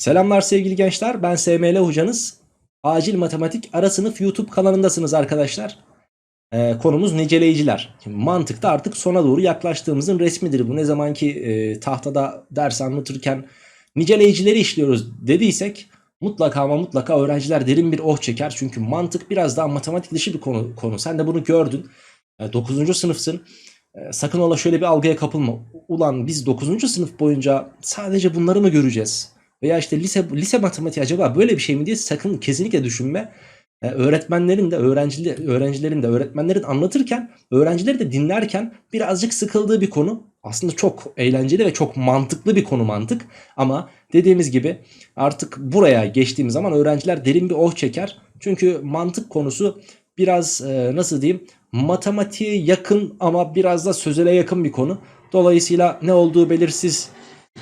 Selamlar sevgili gençler. Ben SML hocanız. Acil Matematik Ara Sınıf YouTube kanalındasınız arkadaşlar. Ee, konumuz niceleyiciler. Şimdi mantıkta artık sona doğru yaklaştığımızın resmidir. Bu ne zamanki e, tahtada ders anlatırken niceleyicileri işliyoruz dediysek mutlaka ama mutlaka öğrenciler derin bir oh çeker. Çünkü mantık biraz daha matematik dışı bir konu. konu. Sen de bunu gördün. 9. sınıfsın. E, sakın ola şöyle bir algıya kapılma. Ulan biz 9. sınıf boyunca sadece bunları mı göreceğiz? Veya işte lise lise matematiği acaba böyle bir şey mi diye sakın kesinlikle düşünme. Ee, öğretmenlerin de öğrenciler, öğrencilerin de öğretmenlerin anlatırken öğrencileri de dinlerken birazcık sıkıldığı bir konu. Aslında çok eğlenceli ve çok mantıklı bir konu mantık. Ama dediğimiz gibi artık buraya geçtiğimiz zaman öğrenciler derin bir oh çeker. Çünkü mantık konusu biraz e, nasıl diyeyim matematiğe yakın ama biraz da sözele yakın bir konu. Dolayısıyla ne olduğu belirsiz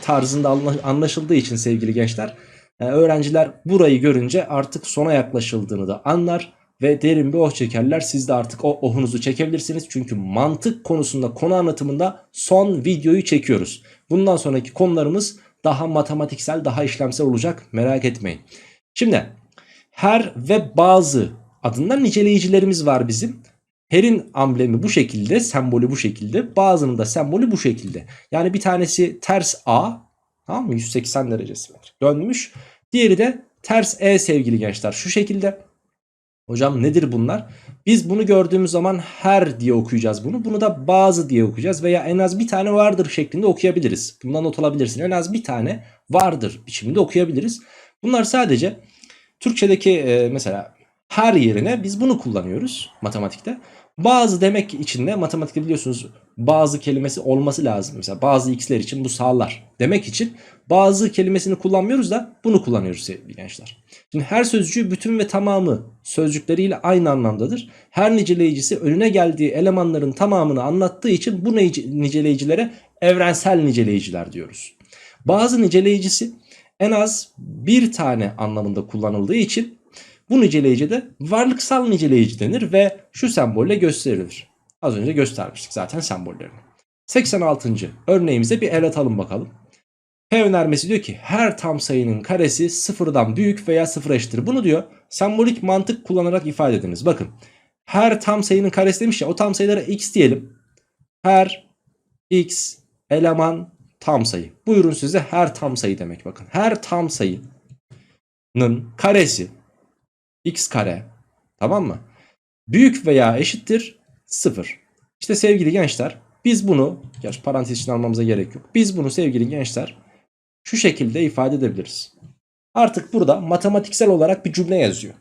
tarzında anlaşıldığı için sevgili gençler e, öğrenciler burayı görünce artık sona yaklaşıldığını da anlar ve derin bir oh çekerler. Siz de artık o ohunuzu çekebilirsiniz. Çünkü mantık konusunda konu anlatımında son videoyu çekiyoruz. Bundan sonraki konularımız daha matematiksel, daha işlemsel olacak. Merak etmeyin. Şimdi her ve bazı adından niceleyicilerimiz var bizim. Her'in amblemi bu şekilde, sembolü bu şekilde. Bazının da sembolü bu şekilde. Yani bir tanesi ters A, tamam mı? 180 derecesi var. Dönmüş. Diğeri de ters E sevgili gençler. Şu şekilde. Hocam nedir bunlar? Biz bunu gördüğümüz zaman her diye okuyacağız bunu. Bunu da bazı diye okuyacağız veya en az bir tane vardır şeklinde okuyabiliriz. Bundan not alabilirsin. En az bir tane vardır biçiminde okuyabiliriz. Bunlar sadece Türkçedeki e, mesela her yerine biz bunu kullanıyoruz matematikte. Bazı demek için de matematikte biliyorsunuz bazı kelimesi olması lazım. Mesela bazı x'ler için bu sağlar demek için bazı kelimesini kullanmıyoruz da bunu kullanıyoruz sevgili gençler. Şimdi her sözcüğü bütün ve tamamı sözcükleriyle aynı anlamdadır. Her niceleyicisi önüne geldiği elemanların tamamını anlattığı için bu niceleyicilere evrensel niceleyiciler diyoruz. Bazı niceleyicisi en az bir tane anlamında kullanıldığı için bu niceleyici de varlıksal niceleyici denir ve şu sembolle gösterilir. Az önce göstermiştik zaten sembollerini. 86. örneğimize bir el atalım bakalım. P önermesi diyor ki her tam sayının karesi sıfırdan büyük veya sıfır eşittir. Bunu diyor sembolik mantık kullanarak ifade ediniz. Bakın her tam sayının karesi demiş ya o tam sayılara x diyelim. Her x eleman tam sayı. Buyurun size her tam sayı demek bakın. Her tam sayının karesi x kare tamam mı? Büyük veya eşittir 0. İşte sevgili gençler biz bunu gerçi parantez için almamıza gerek yok. Biz bunu sevgili gençler şu şekilde ifade edebiliriz. Artık burada matematiksel olarak bir cümle yazıyor.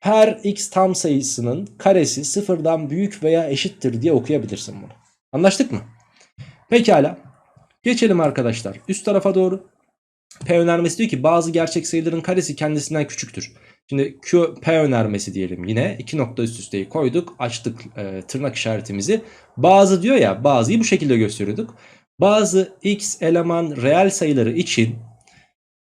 Her x tam sayısının karesi sıfırdan büyük veya eşittir diye okuyabilirsin bunu. Anlaştık mı? Pekala. Geçelim arkadaşlar. Üst tarafa doğru. P önermesi diyor ki bazı gerçek sayıların karesi kendisinden küçüktür. Şimdi Q P önermesi diyelim yine. iki nokta üst üsteyi koyduk. Açtık e, tırnak işaretimizi. Bazı diyor ya bazıyı bu şekilde gösteriyorduk. Bazı x eleman reel sayıları için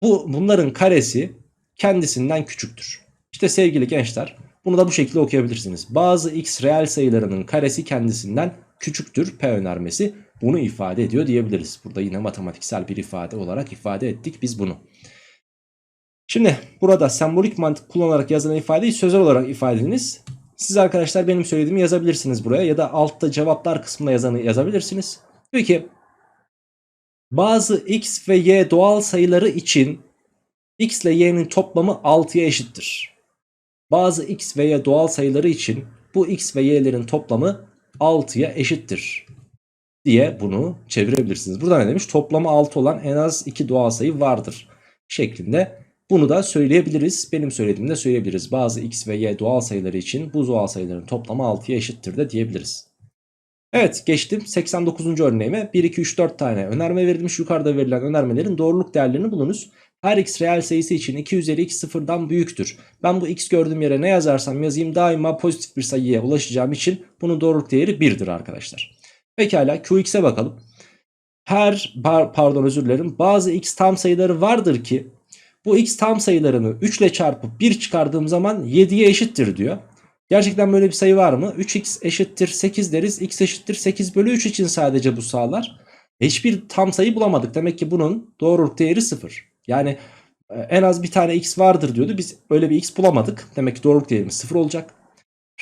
bu bunların karesi kendisinden küçüktür. İşte sevgili gençler bunu da bu şekilde okuyabilirsiniz. Bazı x reel sayılarının karesi kendisinden küçüktür P önermesi bunu ifade ediyor diyebiliriz. Burada yine matematiksel bir ifade olarak ifade ettik biz bunu. Şimdi burada sembolik mantık kullanarak yazılan ifadeyi sözel olarak ifade ediniz. Siz arkadaşlar benim söylediğimi yazabilirsiniz buraya ya da altta cevaplar kısmında yazanı yazabilirsiniz. Diyor ki bazı x ve y doğal sayıları için x ile y'nin toplamı 6'ya eşittir. Bazı x ve y doğal sayıları için bu x ve y'lerin toplamı 6'ya eşittir diye bunu çevirebilirsiniz. Burada ne demiş? Toplamı 6 olan en az 2 doğal sayı vardır şeklinde bunu da söyleyebiliriz. Benim söylediğimi de söyleyebiliriz. Bazı x ve y doğal sayıları için bu doğal sayıların toplamı 6'ya eşittir de diyebiliriz. Evet geçtim 89. örneğime 1, 2, 3, 4 tane önerme verilmiş. Yukarıda verilen önermelerin doğruluk değerlerini bulunuz. Her x reel sayısı için 2 üzeri x sıfırdan büyüktür. Ben bu x gördüğüm yere ne yazarsam yazayım daima pozitif bir sayıya ulaşacağım için bunun doğruluk değeri 1'dir arkadaşlar. Pekala qx'e bakalım. Her pardon özür dilerim bazı x tam sayıları vardır ki bu x tam sayılarını 3 ile çarpıp 1 çıkardığım zaman 7'ye eşittir diyor. Gerçekten böyle bir sayı var mı? 3x eşittir 8 deriz. x eşittir 8 bölü 3 için sadece bu sağlar. Hiçbir tam sayı bulamadık. Demek ki bunun doğruluk değeri 0. Yani e, en az bir tane x vardır diyordu. Biz öyle bir x bulamadık. Demek ki doğruluk değerimiz 0 olacak.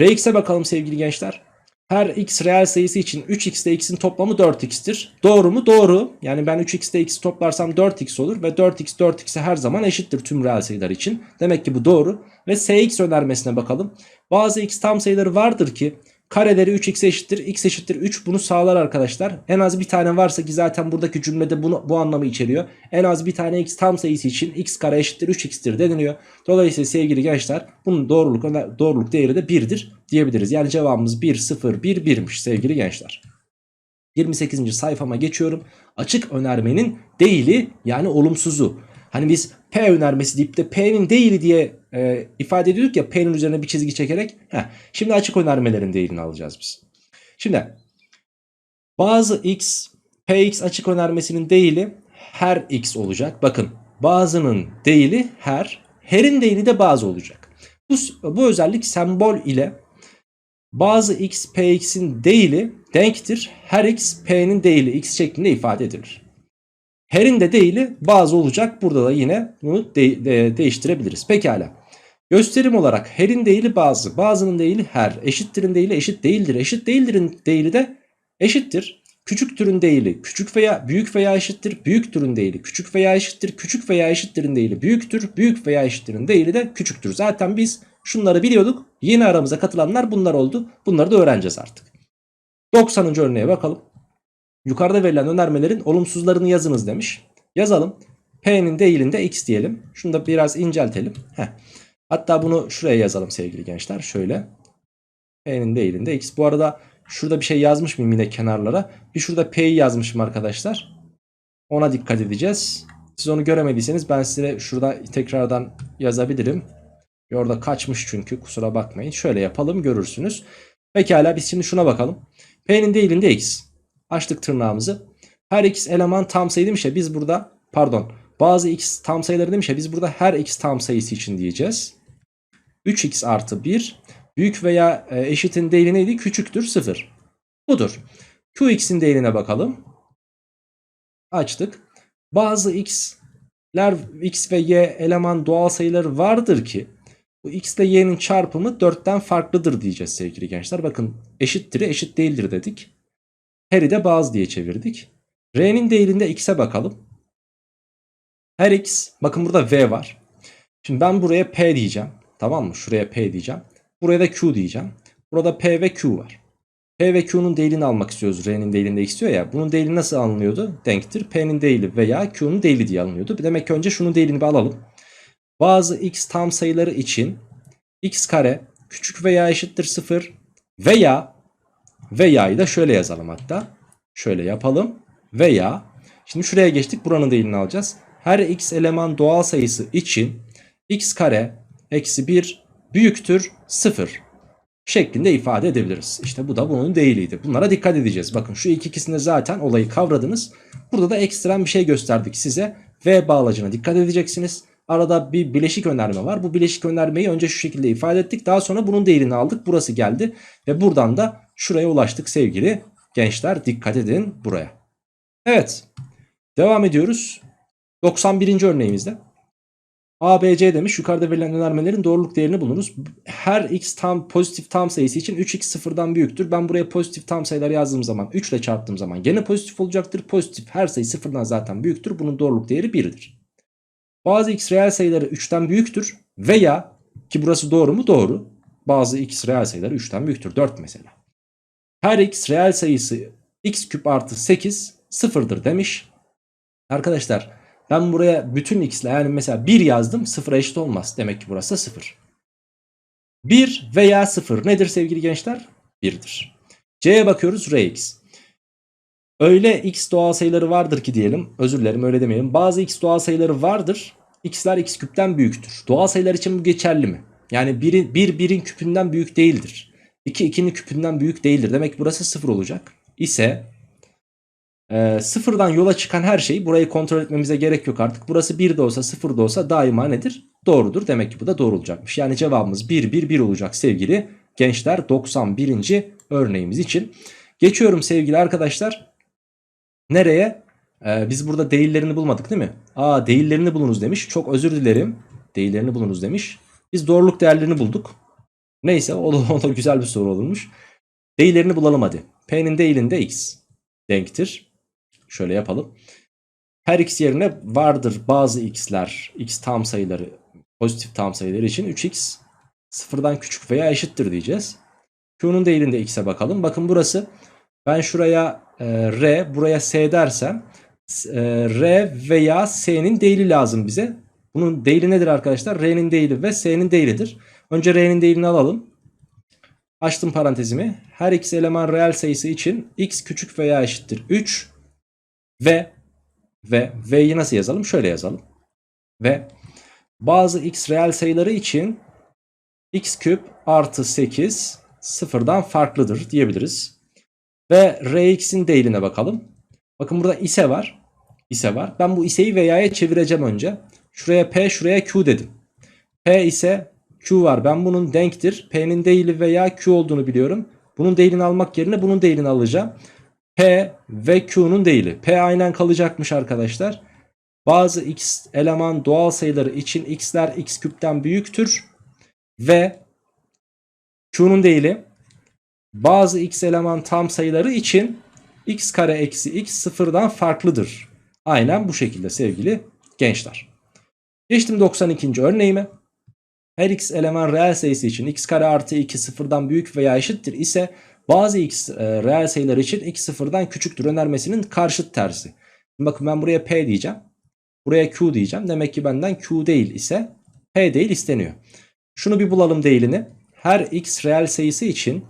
Rx'e bakalım sevgili gençler. Her x reel sayısı için 3x ile x'in toplamı 4x'tir. Doğru mu? Doğru. Yani ben 3x ile x'i toplarsam 4x olur ve 4x 4x'e her zaman eşittir tüm reel sayılar için. Demek ki bu doğru. Ve sx önermesine bakalım. Bazı x tam sayıları vardır ki kareleri 3x eşittir, x eşittir 3 bunu sağlar arkadaşlar. En az bir tane varsa ki zaten buradaki cümlede bunu, bu anlamı içeriyor. En az bir tane x tam sayısı için x kare eşittir 3x'tir deniliyor. Dolayısıyla sevgili gençler bunun doğruluk doğruluk değeri de 1'dir diyebiliriz. Yani cevabımız 1 0 1 1'miş sevgili gençler. 28. sayfama geçiyorum. Açık önermenin değili yani olumsuzu. Hani biz P önermesi deyip de P'nin değili diye e, ifade ediyorduk ya P'nin üzerine bir çizgi çekerek. Heh, şimdi açık önermelerin değilini alacağız biz. Şimdi bazı x Px açık önermesinin değili her x olacak. Bakın bazının değili her, her'in değili de bazı olacak. Bu, bu özellik sembol ile bazı x px'in değili denktir. Her x p'nin değili x şeklinde ifade edilir. Her'in de değili bazı olacak. Burada da yine bunu de, de, değiştirebiliriz. Pekala. Gösterim olarak her'in değili bazı, bazının değili her, eşittirin değili eşit değildir. Eşit değildirin değili de eşittir. Küçük türün değili küçük veya büyük veya eşittir. Büyük türün değili küçük veya eşittir. Küçük veya eşittirin değili büyüktür. Büyük veya eşittirin değili de küçüktür. Zaten biz şunları biliyorduk. Yeni aramıza katılanlar bunlar oldu. Bunları da öğreneceğiz artık. 90. örneğe bakalım. Yukarıda verilen önermelerin olumsuzlarını yazınız demiş. Yazalım. P'nin değilinde x diyelim. Şunu da biraz inceltelim. Heh. Hatta bunu şuraya yazalım sevgili gençler. Şöyle. P'nin değilinde x. Bu arada şurada bir şey yazmış mıyım yine kenarlara? Bir şurada P'yi yazmışım arkadaşlar. Ona dikkat edeceğiz. Siz onu göremediyseniz ben size şurada tekrardan yazabilirim. Orada kaçmış çünkü kusura bakmayın. Şöyle yapalım görürsünüz. Pekala biz şimdi şuna bakalım. P'nin değilinde x. Açtık tırnağımızı. Her x eleman tam sayı demiş ya biz burada pardon bazı x tam sayıları demiş ya biz burada her x tam sayısı için diyeceğiz. 3x artı 1 büyük veya e, eşitin değili neydi? Küçüktür 0. Budur. Qx'in değiline bakalım. Açtık. Bazı x'ler x ve y eleman doğal sayıları vardır ki bu x ile y'nin çarpımı 4'ten farklıdır diyeceğiz sevgili gençler. Bakın eşittir eşit değildir dedik. Her'i de bazı diye çevirdik. R'nin değerinde x'e bakalım. Her x bakın burada v var. Şimdi ben buraya p diyeceğim. Tamam mı? Şuraya p diyeceğim. Buraya da q diyeceğim. Burada p ve q var. P ve Q'nun değilini almak istiyoruz. R'nin değilinde istiyor ya. Bunun değili nasıl alınıyordu? Denktir. P'nin değili veya Q'nun değili diye alınıyordu. Demek ki önce şunun değilini bir alalım. Bazı x tam sayıları için x kare küçük veya eşittir 0 veya veya'yı da şöyle yazalım hatta. Şöyle yapalım. Veya şimdi şuraya geçtik. Buranın değilini alacağız. Her x eleman doğal sayısı için x kare eksi 1 büyüktür 0 şeklinde ifade edebiliriz. İşte bu da bunun değiliydi. Bunlara dikkat edeceğiz. Bakın şu iki ikisinde zaten olayı kavradınız. Burada da ekstrem bir şey gösterdik size. V bağlacına dikkat edeceksiniz. Arada bir bileşik önerme var. Bu bileşik önermeyi önce şu şekilde ifade ettik. Daha sonra bunun değerini aldık. Burası geldi. Ve buradan da şuraya ulaştık sevgili gençler. Dikkat edin buraya. Evet. Devam ediyoruz. 91. örneğimizde. A, B, C demiş. Yukarıda verilen önermelerin doğruluk değerini bulunuz. Her x tam pozitif tam sayısı için 3x sıfırdan büyüktür. Ben buraya pozitif tam sayılar yazdığım zaman 3 ile çarptığım zaman gene pozitif olacaktır. Pozitif her sayı sıfırdan zaten büyüktür. Bunun doğruluk değeri 1'dir. Bazı x reel sayıları 3'ten büyüktür veya ki burası doğru mu? Doğru. Bazı x reel sayıları 3'ten büyüktür. 4 mesela. Her x reel sayısı x küp artı 8 sıfırdır demiş. Arkadaşlar ben buraya bütün x'le yani mesela 1 yazdım 0'a eşit olmaz. Demek ki burası 0. 1 veya 0 nedir sevgili gençler? 1'dir. C'ye bakıyoruz Rx. Öyle x doğal sayıları vardır ki diyelim. Özür dilerim öyle demeyelim. Bazı x doğal sayıları vardır. x'ler x küpten büyüktür. Doğal sayılar için bu geçerli mi? Yani 1 bir, birin küpünden büyük değildir. 2 2'nin küpünden büyük değildir. Demek ki burası 0 olacak. İse e, sıfırdan yola çıkan her şeyi burayı kontrol etmemize gerek yok artık. Burası 1 de olsa 0 da olsa daima nedir? Doğrudur. Demek ki bu da doğru olacakmış. Yani cevabımız 1 1 1 olacak sevgili gençler 91. örneğimiz için. Geçiyorum sevgili arkadaşlar. Nereye? Ee, biz burada değillerini bulmadık değil mi? Aa değillerini bulunuz demiş. Çok özür dilerim. Değillerini bulunuz demiş. Biz doğruluk değerlerini bulduk. Neyse o da, o da güzel bir soru olmuş. Değillerini bulalım hadi. P'nin değilinde x denktir. Şöyle yapalım. Her x yerine vardır bazı x'ler, x tam sayıları, pozitif tam sayıları için 3x sıfırdan küçük veya eşittir diyeceğiz. Q'nun değilinde x'e bakalım. Bakın burası ben şuraya e, R, buraya S dersem e, R veya S'nin değili lazım bize. Bunun değili nedir arkadaşlar? R'nin değili ve S'nin değilidir. Önce R'nin değilini alalım. Açtım parantezimi. Her x eleman reel sayısı için x küçük veya eşittir 3 ve ve v'yi nasıl yazalım? Şöyle yazalım. Ve bazı x reel sayıları için x küp artı 8 sıfırdan farklıdır diyebiliriz. Ve rx'in değiline bakalım. Bakın burada ise var. ise var. Ben bu iseyi veya'ya çevireceğim önce. Şuraya p şuraya q dedim. p ise q var. Ben bunun denktir. p'nin değili veya q olduğunu biliyorum. Bunun değilini almak yerine bunun değilini alacağım. P ve Q'nun değili. P aynen kalacakmış arkadaşlar. Bazı x eleman doğal sayıları için x'ler x küpten büyüktür. Ve Q'nun değili bazı x eleman tam sayıları için x kare eksi x sıfırdan farklıdır. Aynen bu şekilde sevgili gençler. Geçtim 92. örneğime. Her x eleman reel sayısı için x kare artı 2 sıfırdan büyük veya eşittir ise bazı x e, reel sayılar için x sıfırdan küçüktür önermesinin karşıt tersi. Bakın ben buraya p diyeceğim. Buraya q diyeceğim. Demek ki benden q değil ise p değil isteniyor. Şunu bir bulalım değilini. Her x reel sayısı için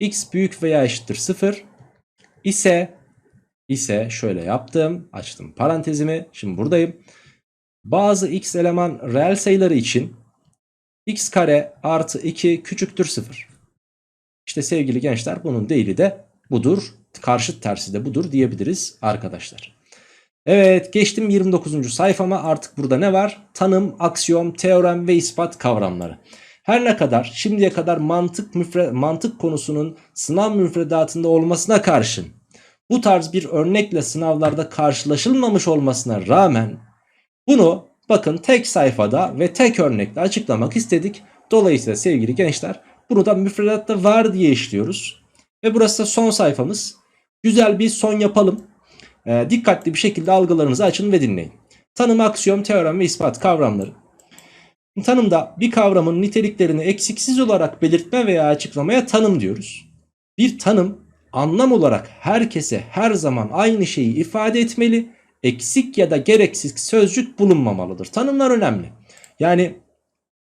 x büyük veya eşittir 0 ise ise şöyle yaptım. Açtım parantezimi. Şimdi buradayım. Bazı x eleman reel sayıları için x kare artı 2 küçüktür 0. İşte sevgili gençler bunun değili de budur. Karşıt tersi de budur diyebiliriz arkadaşlar. Evet geçtim 29. sayfama artık burada ne var? Tanım, aksiyom, teorem ve ispat kavramları. Her ne kadar şimdiye kadar mantık müfre, mantık konusunun sınav müfredatında olmasına karşın bu tarz bir örnekle sınavlarda karşılaşılmamış olmasına rağmen bunu bakın tek sayfada ve tek örnekle açıklamak istedik. Dolayısıyla sevgili gençler bunu da müfredatta var diye işliyoruz. Ve burası da son sayfamız. Güzel bir son yapalım. E, dikkatli bir şekilde algılarınızı açın ve dinleyin. Tanım, aksiyom, teorem ve ispat kavramları. Tanımda bir kavramın niteliklerini eksiksiz olarak belirtme veya açıklamaya tanım diyoruz. Bir tanım anlam olarak herkese her zaman aynı şeyi ifade etmeli, eksik ya da gereksiz sözcük bulunmamalıdır. Tanımlar önemli. Yani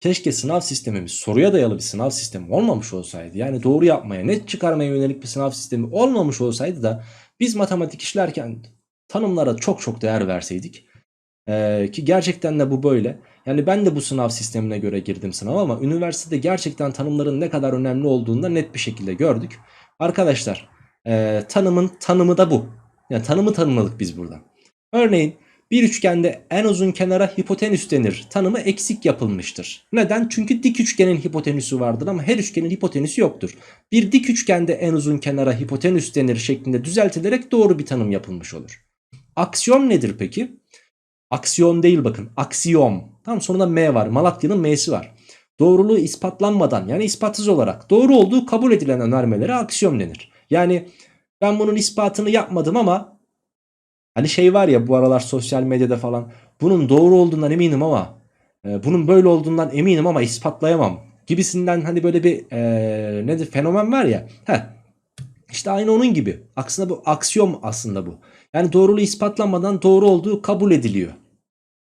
keşke sınav sistemimiz soruya dayalı bir sınav sistemi olmamış olsaydı. Yani doğru yapmaya, net çıkarmaya yönelik bir sınav sistemi olmamış olsaydı da biz matematik işlerken tanımlara çok çok değer verseydik. Ee, ki gerçekten de bu böyle. Yani ben de bu sınav sistemine göre girdim sınava ama üniversitede gerçekten tanımların ne kadar önemli olduğunu da net bir şekilde gördük. Arkadaşlar e, tanımın tanımı da bu. Yani tanımı tanımladık biz burada. Örneğin bir üçgende en uzun kenara hipotenüs denir. Tanımı eksik yapılmıştır. Neden? Çünkü dik üçgenin hipotenüsü vardır ama her üçgenin hipotenüsü yoktur. Bir dik üçgende en uzun kenara hipotenüs denir şeklinde düzeltilerek doğru bir tanım yapılmış olur. Aksiyom nedir peki? Aksiyon değil bakın. Aksiyom. Tamam sonunda M var. Malatya'nın M'si var. Doğruluğu ispatlanmadan yani ispatsız olarak doğru olduğu kabul edilen önermelere aksiyom denir. Yani ben bunun ispatını yapmadım ama hani şey var ya bu aralar sosyal medyada falan bunun doğru olduğundan eminim ama e, bunun böyle olduğundan eminim ama ispatlayamam gibisinden hani böyle bir e, nedir fenomen var ya. Heh, işte aynı onun gibi. Aslında bu aksiyom aslında bu. Yani doğruluğu ispatlanmadan doğru olduğu kabul ediliyor.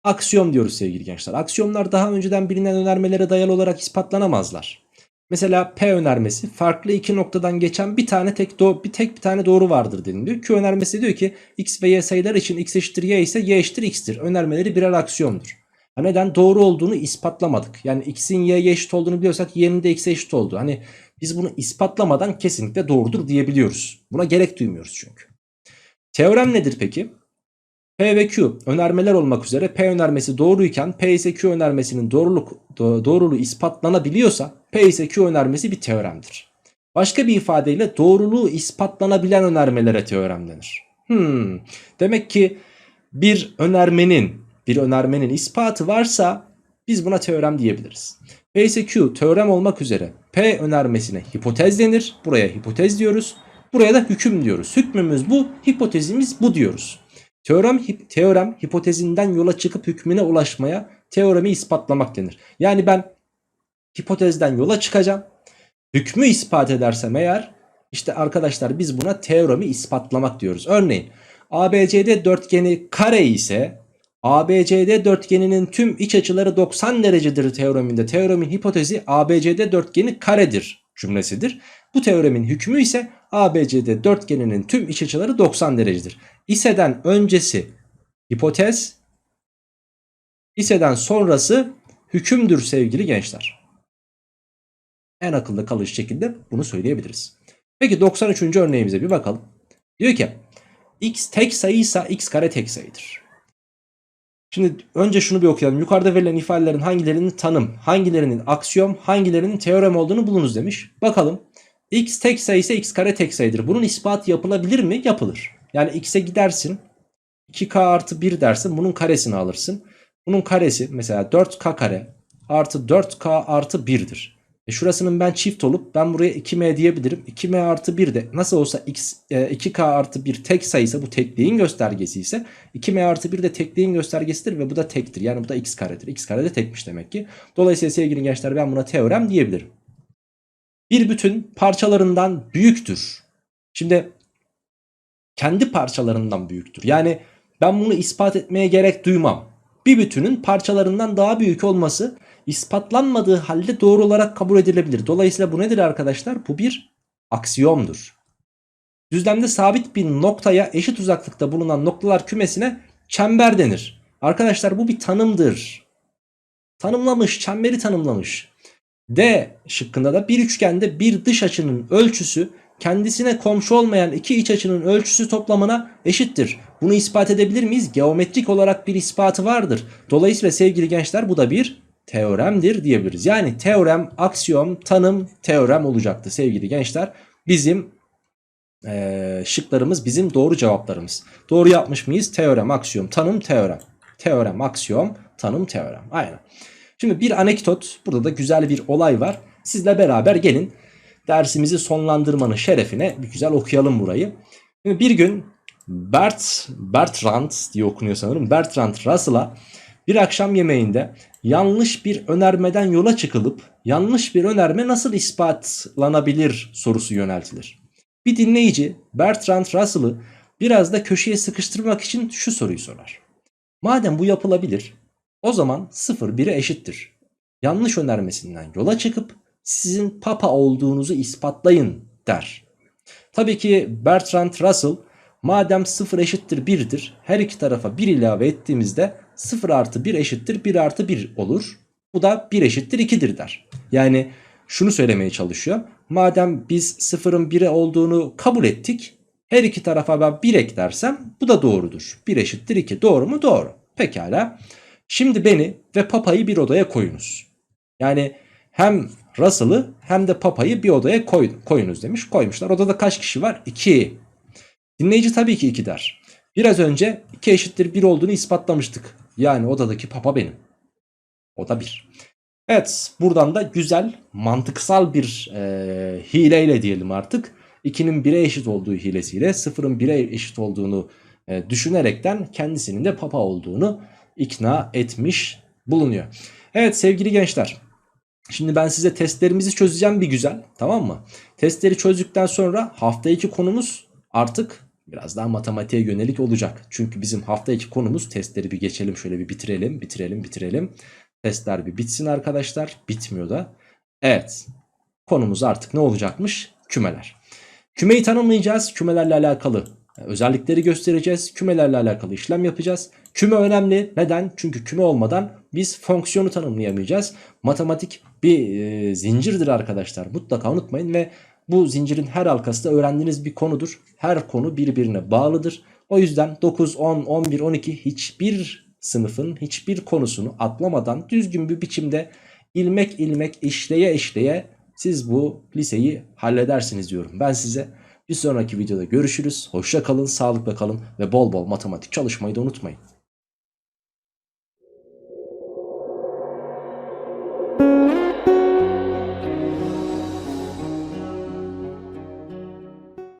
Aksiyom diyoruz sevgili gençler. Aksiyomlar daha önceden bilinen önermelere dayalı olarak ispatlanamazlar. Mesela P önermesi farklı iki noktadan geçen bir tane tek bir tek bir tane doğru vardır deniliyor. Q önermesi diyor ki x ve y sayılar için x eşittir y ise y eşittir x'tir. Önermeleri birer aksiyomdur. Ha neden? Doğru olduğunu ispatlamadık. Yani x'in y'ye eşit olduğunu biliyorsak y'nin de x'e eşit oldu. Hani biz bunu ispatlamadan kesinlikle doğrudur diyebiliyoruz. Buna gerek duymuyoruz çünkü. Teorem nedir peki? P ve Q önermeler olmak üzere P önermesi doğruyken P ise Q önermesinin doğruluk, doğruluğu ispatlanabiliyorsa P ise Q önermesi bir teoremdir. Başka bir ifadeyle doğruluğu ispatlanabilen önermelere teorem denir. Hmm, demek ki bir önermenin bir önermenin ispatı varsa biz buna teorem diyebiliriz. P ise Q teorem olmak üzere P önermesine hipotez denir. Buraya hipotez diyoruz. Buraya da hüküm diyoruz. Hükmümüz bu, hipotezimiz bu diyoruz. Teorem, hip, teorem hipotezinden yola çıkıp hükmüne ulaşmaya teoremi ispatlamak denir. Yani ben hipotezden yola çıkacağım. Hükmü ispat edersem eğer işte arkadaşlar biz buna teoremi ispatlamak diyoruz. Örneğin ABCD dörtgeni kare ise ABCD dörtgeninin tüm iç açıları 90 derecedir teoreminde. Teoremin hipotezi ABCD dörtgeni karedir cümlesidir. Bu teoremin hükmü ise ABCD dörtgeninin tüm iç açıları 90 derecedir. İseden öncesi hipotez, iseden sonrası hükümdür sevgili gençler. En akılda kalış şekilde bunu söyleyebiliriz. Peki 93. örneğimize bir bakalım. Diyor ki x tek sayıysa x kare tek sayıdır. Şimdi önce şunu bir okuyalım. Yukarıda verilen ifadelerin hangilerinin tanım, hangilerinin aksiyom, hangilerinin teorem olduğunu bulunuz demiş. Bakalım. x tek sayı ise x kare tek sayıdır. Bunun ispatı yapılabilir mi? Yapılır. Yani x'e gidersin. 2k artı 1 dersin. Bunun karesini alırsın. Bunun karesi mesela 4k kare artı 4k artı 1'dir. E şurasının ben çift olup ben buraya 2m diyebilirim. 2m artı 1 de nasıl olsa x, e, 2k artı 1 tek sayıysa bu tekliğin göstergesi ise 2m artı 1 de tekliğin göstergesidir ve bu da tektir. Yani bu da x karedir. x kare de tekmiş demek ki. Dolayısıyla sevgili gençler ben buna teorem diyebilirim. Bir bütün parçalarından büyüktür. Şimdi kendi parçalarından büyüktür. Yani ben bunu ispat etmeye gerek duymam. Bir bütünün parçalarından daha büyük olması ispatlanmadığı halde doğru olarak kabul edilebilir. Dolayısıyla bu nedir arkadaşlar? Bu bir aksiyomdur. Düzlemde sabit bir noktaya eşit uzaklıkta bulunan noktalar kümesine çember denir. Arkadaşlar bu bir tanımdır. Tanımlamış, çemberi tanımlamış. D şıkkında da bir üçgende bir dış açının ölçüsü kendisine komşu olmayan iki iç açının ölçüsü toplamına eşittir. Bunu ispat edebilir miyiz? Geometrik olarak bir ispatı vardır. Dolayısıyla sevgili gençler bu da bir teoremdir diyebiliriz. Yani teorem, aksiyom, tanım, teorem olacaktı sevgili gençler. Bizim ee, şıklarımız bizim doğru cevaplarımız. Doğru yapmış mıyız? Teorem, aksiyom, tanım, teorem. Teorem, aksiyom, tanım, teorem. Aynen. Şimdi bir anekdot. Burada da güzel bir olay var. Sizle beraber gelin dersimizi sonlandırmanın şerefine bir güzel okuyalım burayı. Bir gün Bert, Bertrand diye okunuyor sanırım. Bertrand Russell'a bir akşam yemeğinde yanlış bir önermeden yola çıkılıp yanlış bir önerme nasıl ispatlanabilir sorusu yöneltilir. Bir dinleyici Bertrand Russell'ı biraz da köşeye sıkıştırmak için şu soruyu sorar. Madem bu yapılabilir o zaman 0 1'e eşittir. Yanlış önermesinden yola çıkıp sizin papa olduğunuzu ispatlayın der. Tabii ki Bertrand Russell madem 0 eşittir 1'dir her iki tarafa 1 ilave ettiğimizde 0 artı 1 eşittir 1 artı 1 olur. Bu da 1 eşittir 2'dir der. Yani şunu söylemeye çalışıyor. Madem biz 0'ın 1'e olduğunu kabul ettik. Her iki tarafa ben 1 eklersem bu da doğrudur. 1 eşittir 2. Doğru mu? Doğru. Pekala. Şimdi beni ve papayı bir odaya koyunuz. Yani hem Russell'ı hem de papayı bir odaya koy, koyunuz demiş. Koymuşlar. Odada kaç kişi var? 2. Dinleyici tabii ki 2 der. Biraz önce 2 eşittir 1 olduğunu ispatlamıştık. Yani odadaki papa benim. O da 1. Evet buradan da güzel mantıksal bir e, hileyle diyelim artık. 2'nin 1'e eşit olduğu hilesiyle 0'ın 1'e eşit olduğunu e, düşünerekten kendisinin de papa olduğunu ikna etmiş bulunuyor. Evet sevgili gençler Şimdi ben size testlerimizi çözeceğim bir güzel tamam mı? Testleri çözdükten sonra hafta 2 konumuz artık biraz daha matematiğe yönelik olacak. Çünkü bizim hafta 2 konumuz testleri bir geçelim şöyle bir bitirelim bitirelim bitirelim. Testler bir bitsin arkadaşlar bitmiyor da. Evet konumuz artık ne olacakmış? Kümeler. Kümeyi tanımlayacağız kümelerle alakalı özellikleri göstereceğiz. Kümelerle alakalı işlem yapacağız. Küme önemli. Neden? Çünkü küme olmadan biz fonksiyonu tanımlayamayacağız. Matematik bir e, zincirdir arkadaşlar. Mutlaka unutmayın ve bu zincirin her halkası da öğrendiğiniz bir konudur. Her konu birbirine bağlıdır. O yüzden 9, 10, 11, 12 hiçbir sınıfın hiçbir konusunu atlamadan düzgün bir biçimde ilmek ilmek işleye işleye siz bu liseyi halledersiniz diyorum ben size. Bir sonraki videoda görüşürüz. Hoşça kalın, sağlıkla kalın ve bol bol matematik çalışmayı da unutmayın.